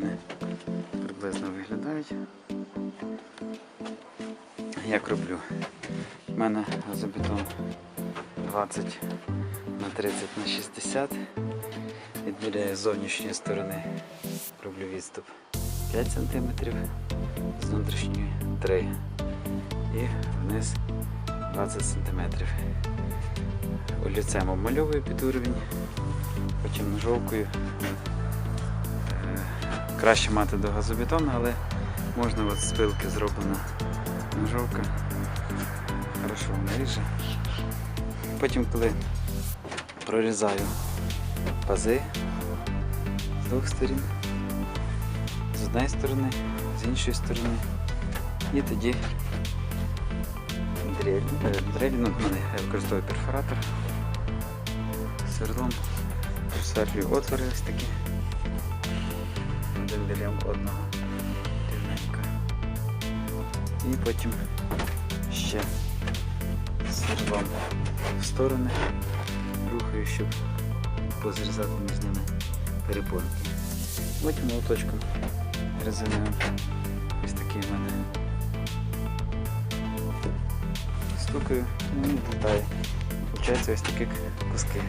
вони приблизно виглядають. Як роблю? У мене газобетон 20 на 30 на 60. Відміряю з зовнішньої сторони. Роблю відступ 5 см, з внутрішньої 3 і вниз 20 см. Олівцем обмальовую під уровень, потім ножовкою. Краще мати до газобетону, але можна от з пилки зроблена ножовка. Хорошо вона ріже. Потім, коли прорізаю пази з двох сторін, з однієї сторони, з іншої сторони, і тоді дрель, е, дрель ну, в мене я використовую перфоратор сверлом, просверлюю отвори ось такі. Один біля одного рівненько. І потім ще сверлом в сторони рухаю, щоб позрізати між ними перепонки. Потім молоточком резиною. Ось такий в мене стукаю, ну і літає. Получається ось такі куски.